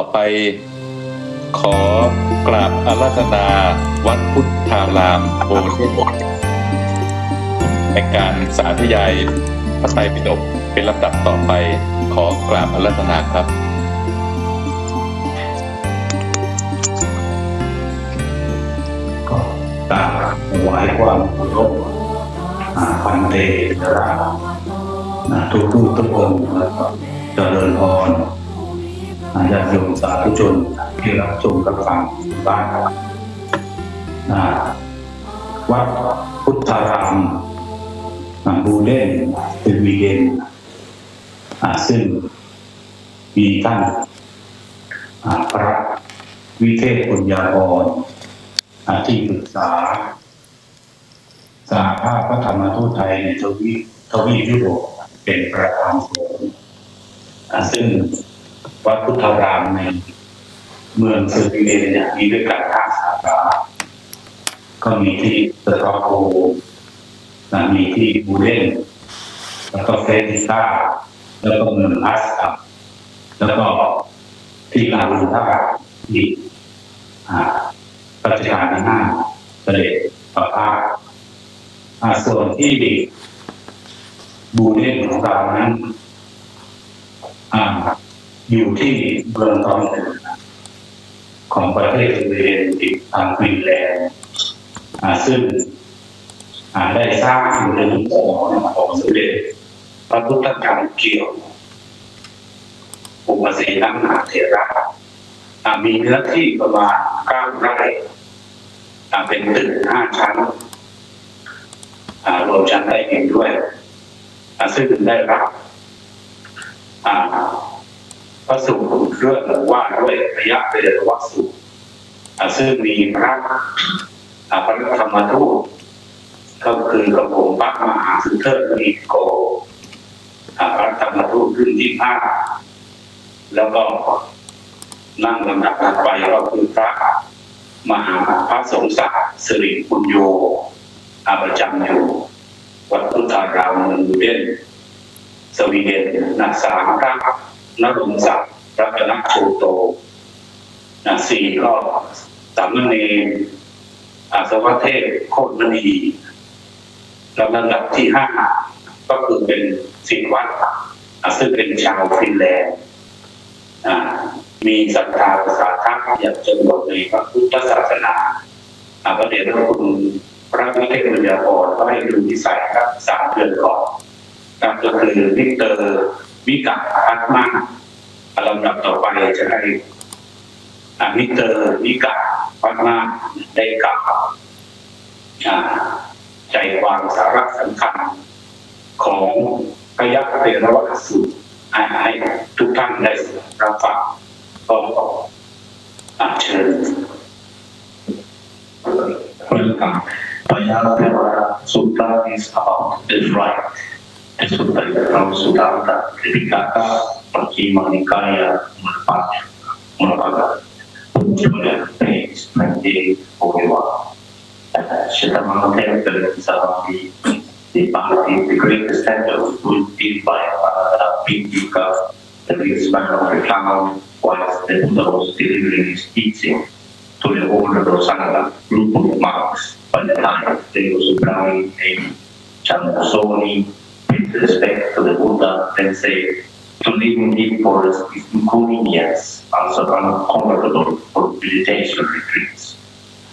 อไป ขอกราบอาราธนาวัดพุทธารามโบเทศในการสาธยายพระไตรปิฎกเป็นลำดับต่อไปขอกราบอาราธนาครับก็ตามถวายความเคารพพันเตตระทุกทุกทุกองค์เจริญพรอา ญาติโยมสาธุชนที่รับชมกับฟังบ้านนะวัดพุทธารามบูเล่นเป็นวีเดนซึ่งมีท่านอ่าพระวิเทศปุญญาภรณ์อาที่ปรึกษาสหภาพพระธรรมทูตไทยในทวีทวียุโรปเป็นประธานสงฆ์ซึ่ง วัดพุทธารามในเมืองสวีเดนเนี่ยมีด้วยกันห้าสาขาก็มีที่สตรอโกนะมีที่บูเดนแล้วก็เฟรดิซ่าแล้วก็เมืองอัสตัมแล้วก็ที่ลาลูท่าอีกอ่ารัชกาลที่ห้าเสด็จประพาอ่าส่วนที่บูเดนของเรานั้นอ่า อยู่ที่เมืองตอนเหนือของประเทศสวีเนติดทางฟินแลนด์ซึ่งได้สร้างอยู่ในยุคของของสวีเดนพระพุทธกรรมเกี่ยวอุปสีนัมหาเถระมีเนื้อที่ประมาณเก้าไร่เป็นตึกห้าชั้นรวมชั้นใต้ดินด้วย ซึ่งได้รับ พระสุเรื่องว่าด้วยระยะเวลาวัสุซึ่งมีพระพระธรรมทูตก็คือกระผมพระมหาสุเทอร์มีโกพระธรรมทูตรุ่นที่ห้าแล้วก็นั่งลำดับถัดไปก็คือพระมหาพระสงฆ์ศักดิ์สิริปุญโยอาประจำอยู่วัดพุทธารามเมืองเดนสวีเดนนาสามพระ นรงศักดิ์รัตนโชโตนาสี่ก็สามเณรอาสวัเทพโคตรมณีแล้วลำดับที่ห้าก็คือเป็นสิทธวัดซึ่งเป็นชาวฟินแลนด์มีศรัทธาภาษาทักอย่างจนบทในพระพุทธศาสนาอาพระเดชพระคุณพระวิเทศปัญญาพรก็ให้ดูนิสัยครับสามเดือนก่อนครับก็คือวิกเตอร์ วิกัตพัฒมาลำดับต่อไปจะให้อมิเตอร์วิกัตพัฒมาได้กล่าวใจความสาระสำคัญ ของพยักษ์เทรวัตสูตรให้ทุกท่านได้รับฟังก็ขอาเชิญ Welcome. Payala Sutta is about the right. The Sutta is from Suttanta Tripitaka, Pachima Nikaya, è stata però sudata, criticata per chi magari una parte, una parte. Cioè, e strumenti voleva. Eh, c'è da una tendenza di, di parti di great standard sul tipo la pittica del risparmio africano, quale è stato stile di giustizia, sulle ore rosata, gruppo Marx, Palletano, Teo Sobrani e Gianni Soli, respect to the Buddha, then say, to live in deep forest is inconvenience, also uncomfortable for meditation retreats.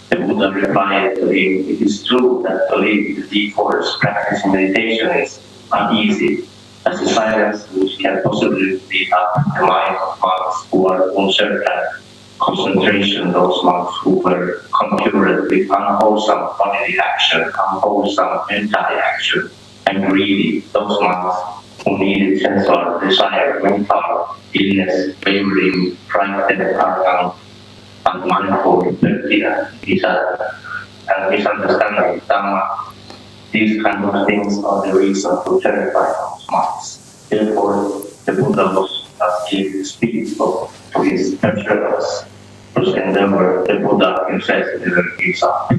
The Buddha replied to him, it is true that to live in the deep forest practicing meditation is uneasy, as the silence which can possibly lead up the mind of monks who are uncertain concentration, those monks who were concurrent with unwholesome bodily action, unwholesome mental action, and greedy, those monks who needed sensual desire, mental illness, wavering, frightened, arrogant, unmindful, fear, these are and misunderstanding Dhamma. These kind of things are the reason to terrify those monks. Therefore, the Buddha was not give speech of to his adherents, whose endeavor the Buddha himself never gives up.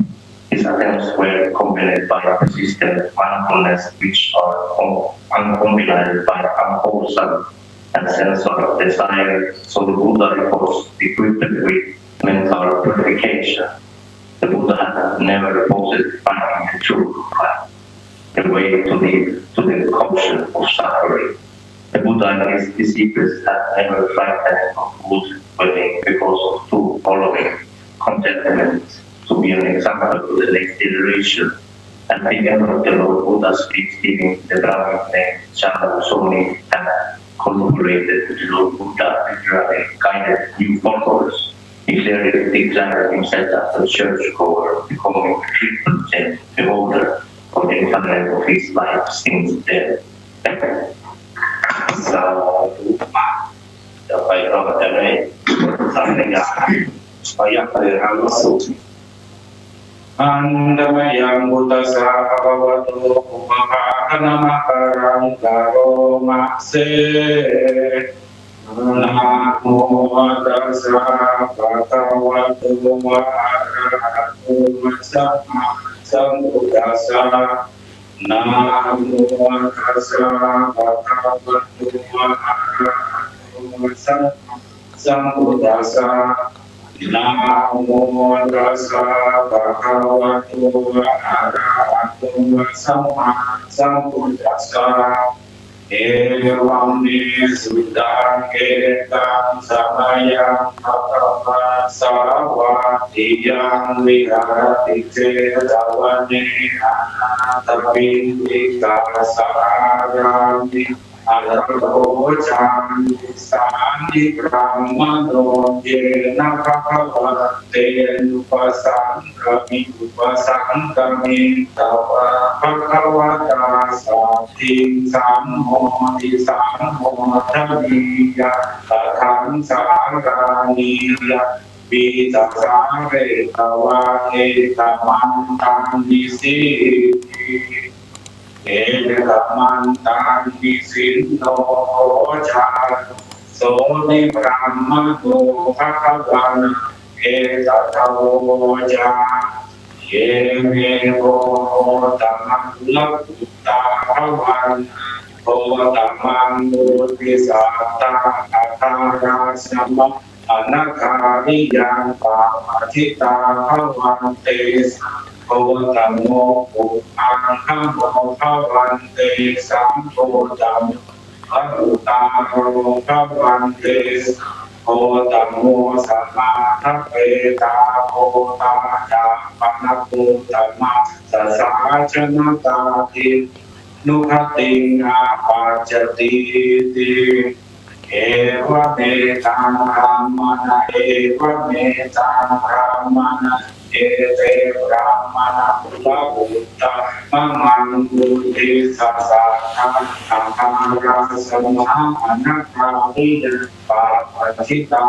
His attempts were accompanied by persistent mindfulness, which are un- uncombined by unwholesome and sense of desire. So the Buddha was equipped with mental purification. The Buddha never opposed finding the truth, the way to the to the caution of suffering. The Buddha and his disciples had never frightened of good wedding because of two following contentment to be an example to the next generation. And I think of the Lord Buddha speaks in the Brahmin name Chandra and collaborated with the Lord Buddha, literally guided new followers, He clearly example himself as a church churchgoer, becoming a treatment and beholder of the infinite of his life since then. So, I love it. Something I have to ราก็จะได้สัมยาพยักเลยอาวุสุอั นดมยังบุตสาภะวะโตอุปภาคณมะกรังกโรมะเสนะโมตัสสะภะคะวะโตอะระหะโตสัมมาสัมพุทธัสสะ นะโมตัสสะภะคะวะโตอะระหะโตสัมมาสัมพุทธัสสะนะโมตัสสะภะคะวะโตอะระหะโตสัมมาสัมพุทธัสสะเอวัมนิสุตังเกตังสมัยยังภะคะวะสาวะติยังวิหารติเจตวันเนอะ ตปินิกาสารามิ อัลโลจันติสานิกรามโนเยนะภะคะวะเตนุปัสสังกมิอุปสังกมิตวะภะคะวะตาสัพพิงสัมโมทิสัมโมทัมมิยะตถังสารานิยะปีตัสสาเรตวะเอตมันตังดิสิ เอตมันตังดิสินโนชาโสนิพรามโตภะคะวันเอตตะโวจาเยเมโกตัมมลักขุตาภวันโตตัมมังมุติสัตตาอัตตาราสมะอนาคาริยังปาปทิตาภวันเตสั มโพธัมโมปุอังคัมโมภวันเตสัมโพธัมพระอุตาโรภวันเตโพธัมโมสัมมาทัพเปตาโพตาจาปนะโพธัมมาสสาชนะตาทินุขติงอาปาจติติเอวเมตังพรามนะเอวเมตังพรามนะ เอเตพรามนะพุทธบุตตะมะมันบุติสัสสะทะทังทางราสมหาอนัตตาวิยปาปชิตา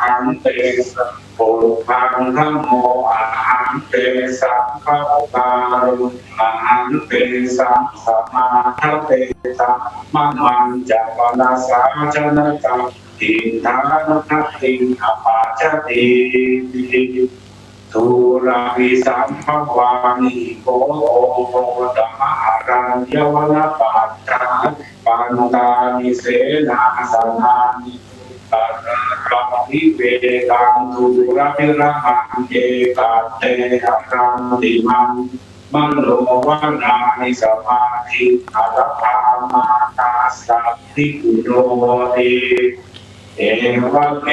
อังเตสปุพังธโมอังเตสัพพะตารุอังเตสัมสัมาทเตสัมมามันจัปนาสาชนะตังทินทานุทัตติอปาจติ ทุราวิสัมภวานิโกโกตมหารัญยวนาปัตตาปันตานิเสนาสนานิปัตตาวิเวกังทุราภิรหังเอกาเตหะรังติมังมโนวนานิสมาธิอัตภามาตาสัพพิกุโนติเอวะเม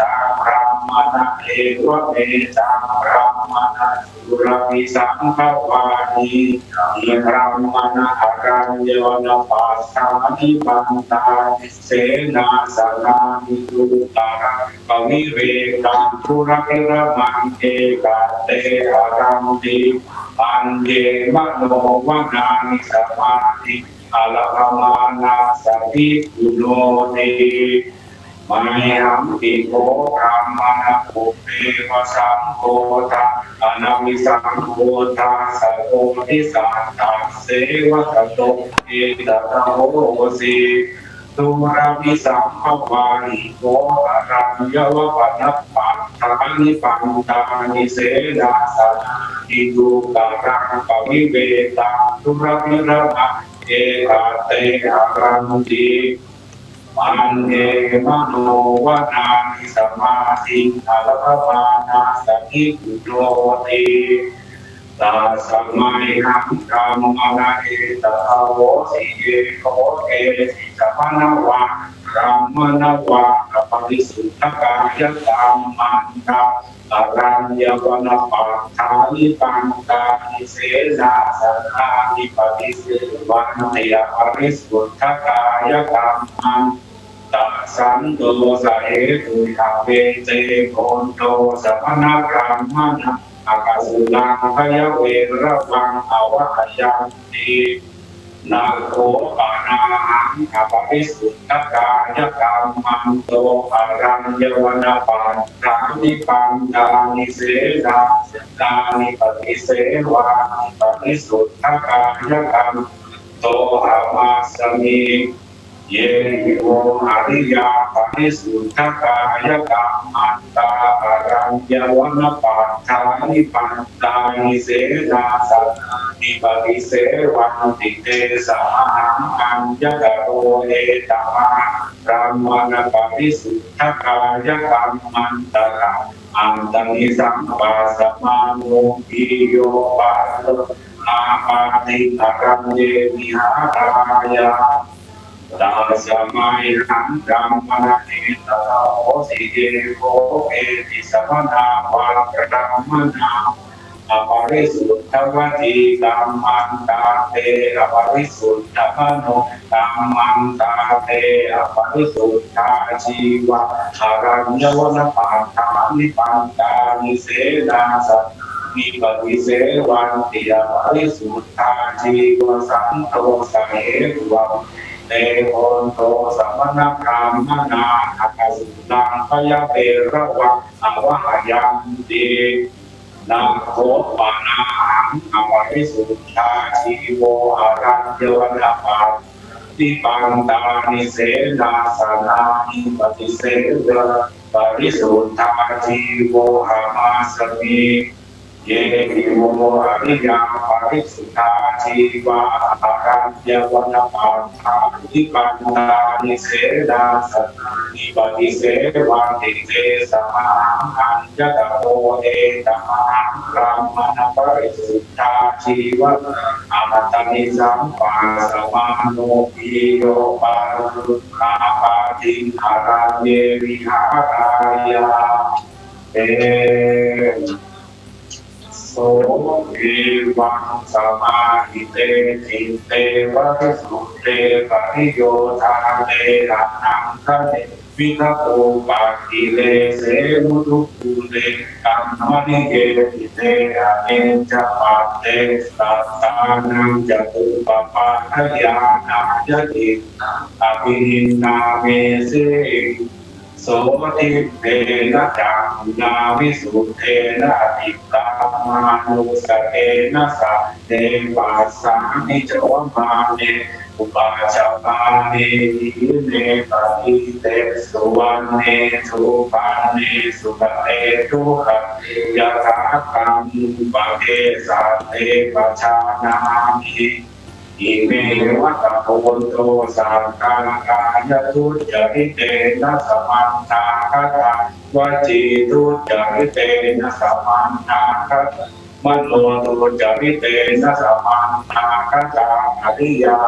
ตังพรา มณะเอวะเมตังพรามณะสุรวิสังขวานิอิพรามณะอารัญโยนปัสสานิปันตาเสนาสนานิตุตาปวิเวกังทุรพิรมังเอกเตอารัมติปัญเยมโนวนานิสมาธิอลภมานาสติกุโนติ มายัมปิโกพรามณปุเปวสัมโพธาอนามิสัมโพธาสโพธิสัตตาเสวะตโตเอตตะโหสีตุรามิสัมภวานิโกอรัญยวปันปัตตานิปันตานิเสนาสนาอิทุกะรังปวิเวตังทุระพิระมะเอกาเตหะรันติ มันเอมโนวนานิสมาธิอาลพมานาสกิปุโรติตาสมัยขังกรรมนาเอตตาโวสิเยโคเอสิ พนวะกรรมนวะปริสุทธกายกรรมมันตาอรัญญวนปัฏฐานิปังกานิเสนาสังฆานิปฏิเสวันเติยปริสุทธกายกรรมันตัสสันโตสะเหตุทาเวเตโกนโตสัพนากรรมนะอากาสุลังพยเวรวังอวะยันติ นาโคปานาหังขปปิสุทกายกรรมันโตอารัญญวนาปันรังนิปันดานิเสนาสตานิปฏิเสวานิปฏิสุทกายกรรมโตหามาสมี เยหิโออริยาปฏิสุทธกายกรรมันตาอารัญญวนปัฏฐานิปันตานิเสนาสันนิปฏิเสวันติเตสาหังอัญญกโรเอตมะรามณปฏิสุทธกายกรรมันตระอันตนิสัมปาสมาโนปิโยปัสสนาปาติอารัญเยมิหารายา ตาสมัยหังกรรมนิตาโอสิเยโกเอติสัพนาปะกรรมนาอปาริสุทธวติกรรมันตาเตอปาริสุทธมโนกรรมันตาเตอปาริสุทธาชีวะอารัญญวนปัฏฐานิปันตานิเสนาสัตนิปฏิเสวันติอปาริสุทธาชีวะสันโตสะเหตุวัง เตโอนโตสัมมนาคามนาอาคาสุนังพยาเตระวังอวะยังตินาโคปานาหังอวริสุทธาชีโวอารัญญวนาปาติปังตานิเสนาสนานิปฏิเสวะปริสุทธาชีโวหามาสมิ เยหิโมอริยาปาริสุทธาชีวาอารัญญวนปัฏฐานิปันตานิเสนาสนานิปฏิเสวันติเตสมาหังยตโตเอตมหังรามณปริสุทธาชีวะอมตตนิสัมปาสมาโนปิโยปารุนาปาติอารเยวิหารายาเอ โสภิวังสมาหิเตติเตวะสุเตปริโยธาเตระนังคะเนวิคโตปาติเลเสมุทุภูเตกัมมณิเกติเตอะเนจปัตเตสัตตานังจตุปปาทยานายติอภินินาเมเส โสทิเตนะจังนาวิสุเทนะติกามานุสเตนะสะเดปัสสานิจวมาเนอุปาจามาเนหิเนปฏิเตสุวรรณเนสุปันเนสุปเตทุขะยะถาคัมปะเทสะเตปะชานามิ อิเมวัตโตโตสังกากายทุจริเตนะสัมันตาคตาวจีทุจริเตนะสัมันตาคตมโนทุจริเตนะสัมันตาคตาอริยา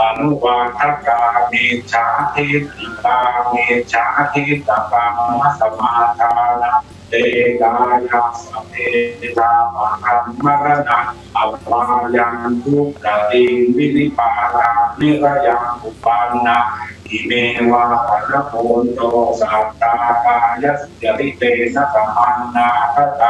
อนุวาทกาเมชาทิติกาเมชาทิตกามัสมาทานาเตกายาสเมตามหัมมรณะอัปปายังทุกขติวินิปารานิรยังอุปันนาอิเมวะภะระโพนโตสัตตากายสุจริเตนะสัมันนาคต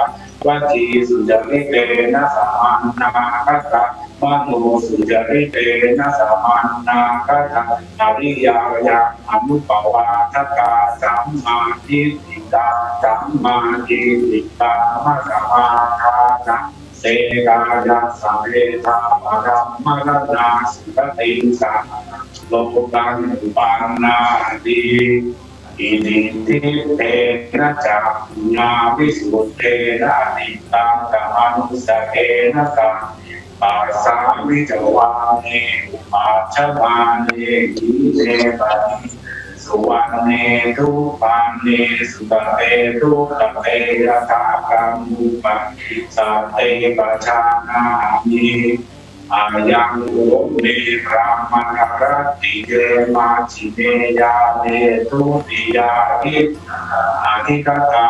วจีสุจริเตนะสัมันนาคต มโนสุจริเตนะสมันาคตอริยายาอนุปวาทกาสัมมาทิฏฐิตาสัมมาทิฏฐิตามัสมาทานะเสกายะสัมเรธาปรัมมรณาสุปติสังโลกังปานาติอิติทิเตนะจักนาวิสุทเตนะอนิตังกัมนุสเตนะสัง ปัสสาวิจวาเนอุปาชมาเนหิเนปะนิสุวรรณเนทุปานเนสุตเตทุตเตยะตากัมมุปันสัตเตปะชานามิ อายังโอเมพรามณรัติเยมาชิเนยาเนทุติยาหิอาทิกตา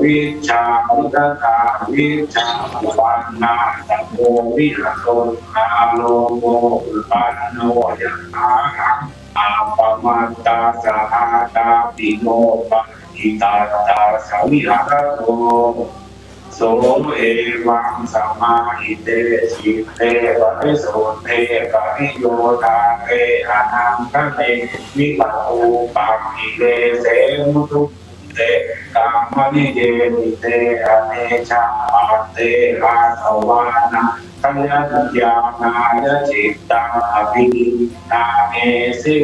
วิชาอุตตาวิชาอุปันนาตโมวิหโตนาโลโมอุปันโนยะถาหังอาปมาตาสหาตาปิโนปะอิตาตาสวิหารโต เอวังสมาหิเตชิเตปะริโสเทปะริโยตาเตอานังคะเตวิปัสสุปังหิเตเสมุทุเตกามมะนิเยนิเตอเนชาอาเตราสวานาทัญญายานายจิตตังอภินาเมสิ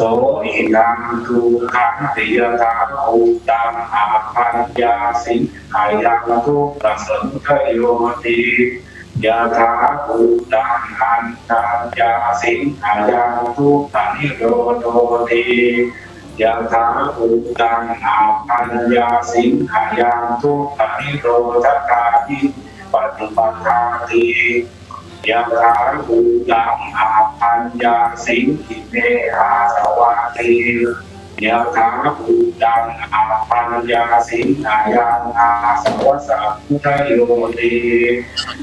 โสอินังทุขังติยตาอุตังอาพัญญาสิงอายังทุกขสังโยติยะถาอุตังอันตัญญาสิงอายังทุกขานิโรโตติยะถาอุตังอาพัญญาสิงอายังทุกขานิโรธกาทิปฏิปทาติ ยะถาภูตังอาปัญญาสิงหิเมอาสวาติยะถาภูตังอาปัญญาสิงอายังอาสวะสัพพุทโยติ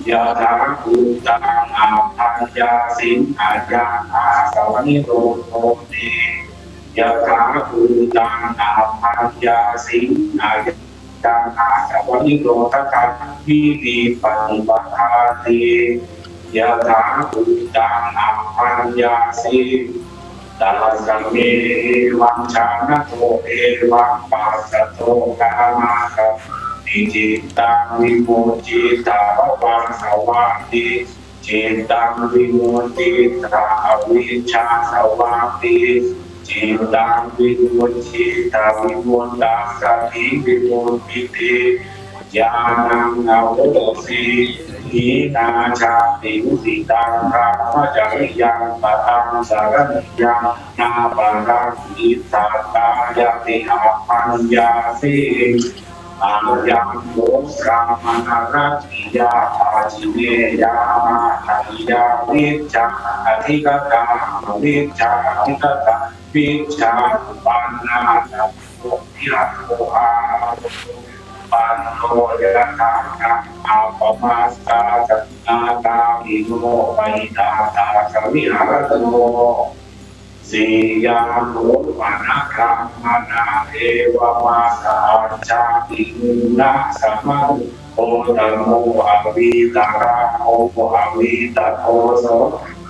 ยะถาภูตังอาปัญญาสิงอายังอาสวนิโรโทติยะถาภูตังอาปัญญาสิงอายังอาสวะนิโรธกัปปิปิปฏิปทาติ ยะถาภูตังอัปปัญญาสิตัสสะเมวังชานะโตเอวังปัสสโตกามาคัมมิจิตังวิโมจิตาวังสวัสดิจิตังวิโมจิตาวิชาสวัสดิจิตตังวิโมจิตาวิโมตัสสะทิวิโมติ ติญาณังเอาโลสีหีนาชาติมุสิตังพระมจริยังปะตังสารนิยังนาปารังอิสาตายาติอาปัญญาสิอายังโมสรามนารัติยาอาจิเนยามาติยาวิจาอธิกตาวิจาอธิกตาวิจาปันนาโมทิรัตโตอา ปันโนยะถาคะอาปมาสตาจัตนาตาวิโนไปตาตาสวิหารตโนสียาโหปานาคามนาเอวมาสาชาตินาสมังโอตโมอวิตาราโออวิตาโทโส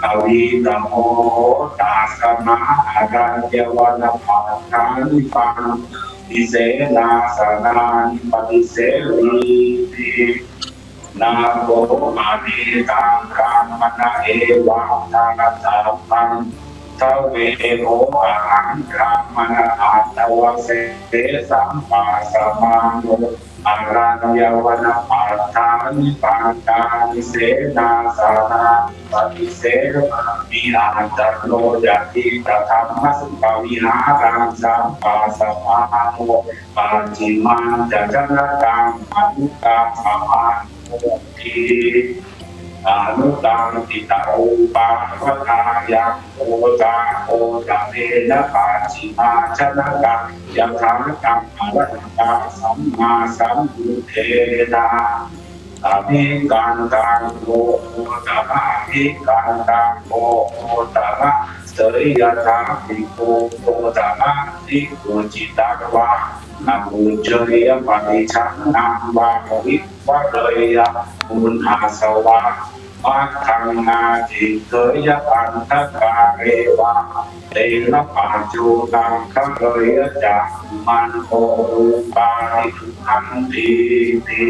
อวิตโมตาสมาอารัญญวันปาทานิปังดิเสนาสนานิปฏิเสวีตินาโกมานิตังกามนะเอวังทานัสสะปังทเวโออะหังกามนะอัตวเสเตสัมปัสสมาโน อารัญญวนปัฏฐานิปังกานิเสนาสานาปฏิเสมีอาจารโลยติตธรรมสุปวิหารังสัมปัสสมาโนปาจิมาจัจนะกังอนุกรรมสมาโนที อนุตังติตาอุปาทวทายังโอตาโอตาเนนะปาจิมาชนะกังยังทางกังอรัตตาสัมมาสัมพุทเทนาอภิการตังโมโอตระอภิการตังโมโอตระเสยยถาภิกุโอตระทิกุจิตตวานามุจริยปฏิชันนังวาวิวัตเลยยะมุนอาสวะ ปัทธังนาจิเกยปันทกาเรวะเตนะปัจจุตังคังเกยจักมันโอปาริทันติติ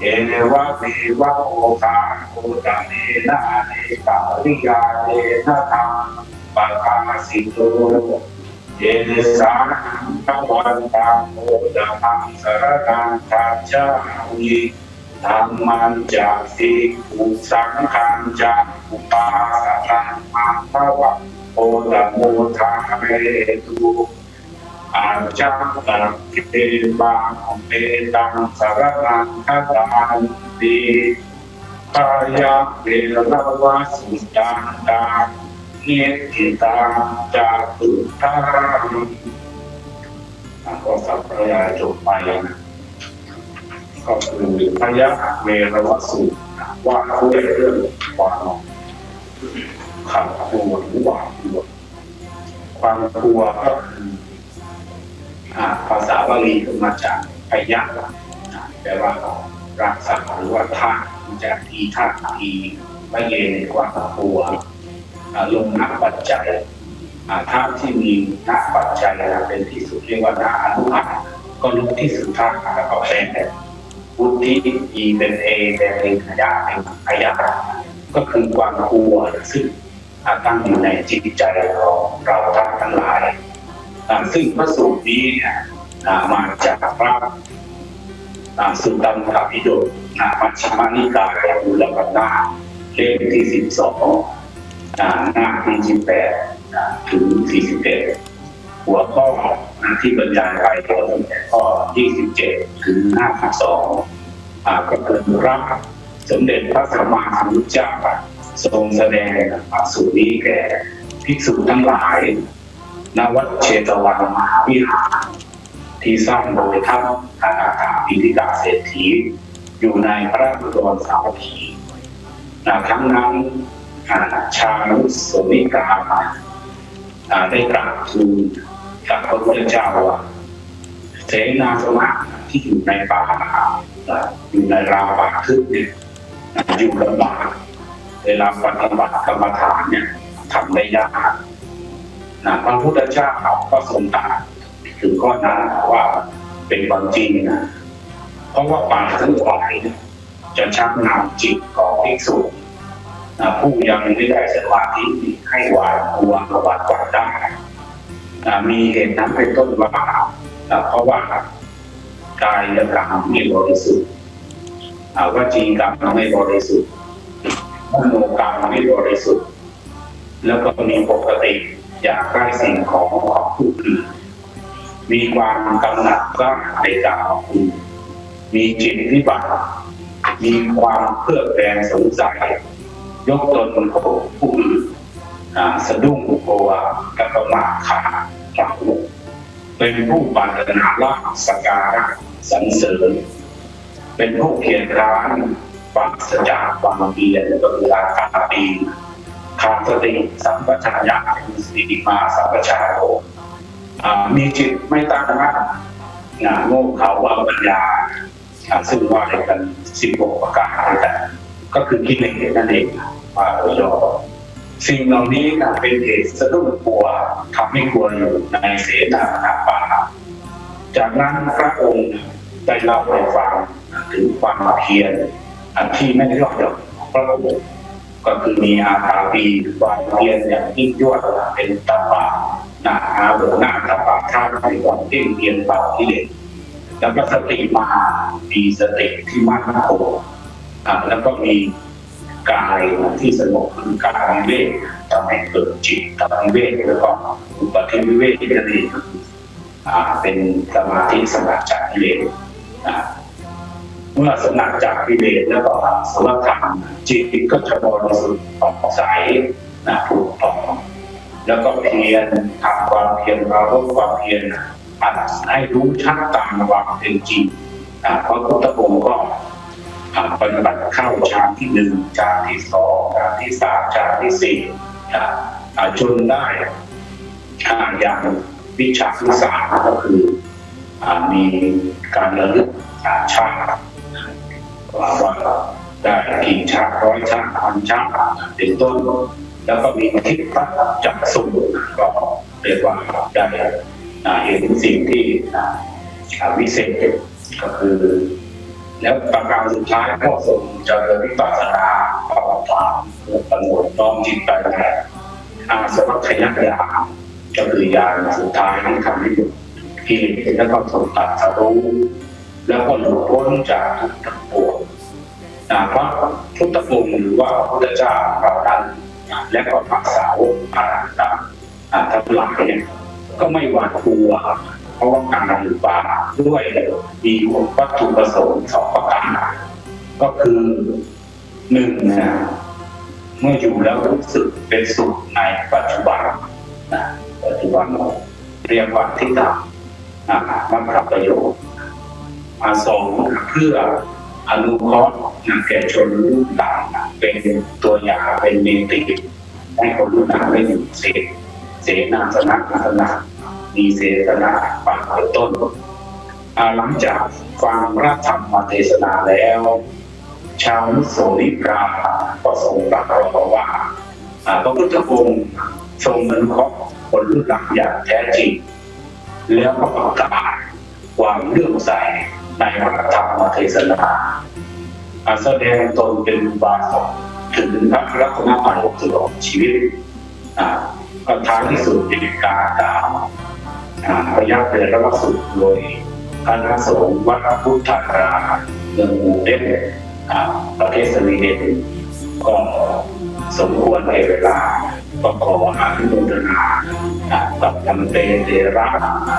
เอวะเมวะโอกาโอตะเนนะเนกาลิยาเนนะธรรมปะกาสิโตเยนสานังวันตังโอตะมังสารนังทัจจามิ ธรรมันจากสิกุสังขังจากอุปาสังมาภวะโอตโมทาเรตุอาจาตะเทบาเมตังสารนังคาตานติปายาเวรวาสุจาตาเนติตาจาตุทาอะก็สัพพยายจบไปนะ ก็คือพยาเวรวสุนะว่าด้วยเรื่องความขัดกลัวหรือหวาดกลัวความกลัวก็คือภาษาบาลีก็มาจากพยะแปลว่ารักษาหรือว่าท่ามาจากทีท่าทีไม่เย็นความกลัวลงนักปัจจัยอ่าที่มีน้าปัจจัยเป็นที่สุดเรียกว่าน้าอนุภาก็ลุกที่สุดท่าแล้วก็เป็นแบบ วุฒิอีเป็นเอเป็นเอขยะเป็นขยะก็คือความกลัวซึ่งอาตั้งอยู่ในจิตใจของเราท่านทั้งหลายซึ่งพระสูตรนี้เนี่ยมาจากพระสุตตัมกพิโดนะมัชฌิมานิกายอุลกนาเล่มที่สิบสองหน้าที่สิบแปดถึงสี่สิบเอ็ดหัวข้อ นะที่บรรยายไปตั้งแต่ข้อที่สิบเจ็ดถึงห้าสิบสองอ่าก็คือรับสมเด็จพระสัมมาสัมพุทธเจ้าทรงแสดงพระสูตรนี้แก่ภิกษุทั้งหลายณวัดเชตวันมหาวิหารที่สร้างโดยท่านอนาถาปิฎกาเศรษฐี อยู่ในพระบรมสาวัตถีนะครั้งนั้นอ่าชานุสมิกาอ่าได้กราบทูล กับพระพุทธเจ้าว่าเสนาสนะที่อยู่ในป่าอ่าอยู่ในราวป่าทึบเนี่ยอยู่ลำบากเวลาปฏิบัติกรรมฐานเนี่ยทำได้ยากนะพระพุทธเจ้าก็ทรงตรัสถึงข้อนั้นว่าเป็นความจริงนะเพราะว่าป่าทั้งหลายจะชักนำจิตของภิกษุผู้ยังไม่ได้สมาธิให้หวานกลัวหวาดหวั่นได้ มีเหตุนั้นเป็นต้นว่านเพราะว่ากายกรรมไม่บริสุทธิ์อ่าวจีกรรมไม่บริสุทธิ์มโนกรรมไม่บริสุทธิ์ แล้วก็มีปกติอยากได้สิ่งของของผู้อื่นมีความกำหนัดก็ในกรรมของคุณมีจิตวิบัติมีความเพื่อแปลงสงสัยยกตนของผู้อื่นสะดุ้งกลัวกระประมาทขาด หลักเป็นผู้ปรารถนาลาภสการะสรรเสริญ เป็นผู้เพียรร้านปราศจากความเพียรก็เวลาการปีขาดสติสัมปชัญญะมีสติมาสัมปชัญญะอ่ามีจิตไม่ตั้งมั่นงานโง่เขาว่าปัญญาซึ่งว่าด้วยกันสิบหกประการด้วยกันก็คือกิเลสนั่นเองว่าโดยย่อ สิ่งเหล่านี้นะเป็นเหตุสะดุ้งกลัวทำให้กลัวอยู่ในเสนาสนะป่าจากนั้นพระองค์ได้เล่าให้ฟังถึงความเพียรอันที่ไม่ได้ยอดหย่อนของพระองค์ก็คือมีอาตาปีความเพียรอย่างยิ่งยวดเป็นตบะหน้าอาเบหน้าตบะท่าในความเพียรเพียรเป่าที่เด็ดแล้วก็สติมามีสติที่มั่นคงอ่าแล้วก็มี กายที่สงบคือกายวิเวกทำให้เกิดจิตทำให้เวกแล้วก็อุปธิวิเวกนั่นเองก็คืออ่าเป็นสมาธิสงัดจากกิเลสเมื่อสงัดจากกิเลสแล้วก็สวัสดิ์จิตก็จะบริสุทธิ์ผ่องใสนะผุดผ่องแล้วก็เพียรทำความเพียรเราลดความเพียรอัดให้รู้ชัดตามความเป็นจริงอ่าเพราะพุทธองค์ก็ ปฏิบัติเข้าฌานที่หนึ่งฌานที่สองฌานที่สามฌานที่สี่จนได้อ่าอย่างวิชาที่สามก็คือมีการระลึกชาติว่าได้กี่ชาติร้อยชาติพันชาติเป็นต้น แล้วก็มีทิฏฐิจักสุก็เรียกว่าได้เห็นสิ่งที่วิเศษก็คือ แล้วประการสุดท้ายก็ทรงเจริญวิปัสสนาภาวนาสงบน้อมจิตไปในอาสวัคยญาณก็คือยาสุดท้ายที่ทำให้หยุดกิเลสแล้วก็ทรงตัดสรู้ แล้วก็หลุดพ้นจากทุกข์ทั้งปวงนะพระพุทธองค์หรือว่าพระพุทธเจ้าเรานั้นและก็พระสาวกอรหันต์อ่าทั้งหลายเนี่ยก็ไม่หวาดกลัว เพราะว่าการอยู่ป่าด้วยมีวัตถุประสงค์สองประการก็คือหนึ่งนะเมื่ออยู่แล้วรู้สึกเป็นสุขในปัจจุบันนะปัจจุบันเรียกว่าทิฏฐะอ่ามันรับประโยชน์มาสองเพื่ออนุเคราะห์นะแก่ชนรุ่นหลังเป็นตัวอย่างเป็นเมติให้คนรุ่นหลังได้อยู่เสพเสนาสนะนาสนะ มีเสนาฟังเป็นต้นหลังจากฟังพระธรรมเทศนาแล้ว ชาวมุสลิมราก็ทรงตรัสเราว่าอ่าพระพุทธองค์ทรงอนุเคราะห์คนรุ่นหลังอย่างแท้จริง แล้วก็ประกาศความเลื่อมใสในพระธรรมเทศนาอ่าแสดงตนเป็นบาสกถึงพระรัตนตรัยตลอดชีวิตอ่าก็ท้ายที่สุดเป็นการกล่าว พยักเป็นระสุดโดยคณะสงฆ์วัดพุทธารามเมืองมูเดนอ่าประเทศสวีเดนก็สมควรในเวลาก็ขออนุโมทนากับทำเตเตระ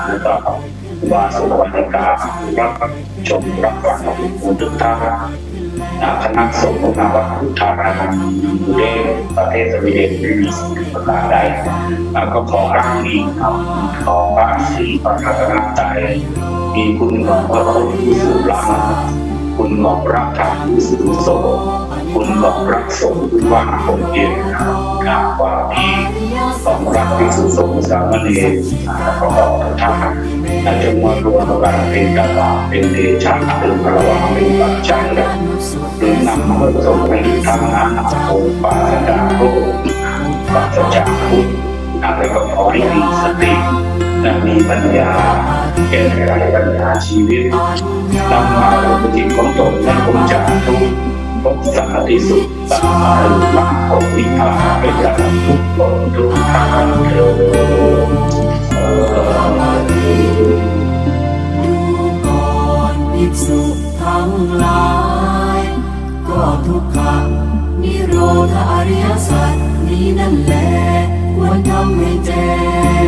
แล้วก็วาสุวรรณการับชมรับฟังคุณทุกท่าน คณะสงฆ์นาวัดพุทธารามมูเดนประเทศสวีเดนไม่มีสิ่งประการใดแล้วก็ขออ้างอิงครับขอพระศรีประทับนตรัยมีคุณของพระพุทธผู้สูงหลัง คุณของพระธรรมผู้สูงส่งคุณของพระสงฆ์ผู้ว่าผมเย็นงามความดีของระภิกษุสงฆ์สามเณรและกองทุกท่านและจงมารวมกันเป็นกระบาเป็นเดชะเป็นประวัติเป็นปัจจัยหรือนำเพื่อส่งให้ทำงานองค์ปาศจาโรคปราศจากทุกข์แล้วก็ขอให้มีสติ และมีปัญญาแก้ไขปัญหาชีวิตนำมาป็นจิตของตนและพ้นจากทุกข์พบสันติสุขสัมาหรือมรรคผลนิพพานเป็นอย่างทุกคนทุกท่านเถิดเอ่อดูก่อนภิกษุทั้งหลาย ก็ทุกขังนิโรธอริยสัจนี้นั่นแหละควรทำให้แจ้ง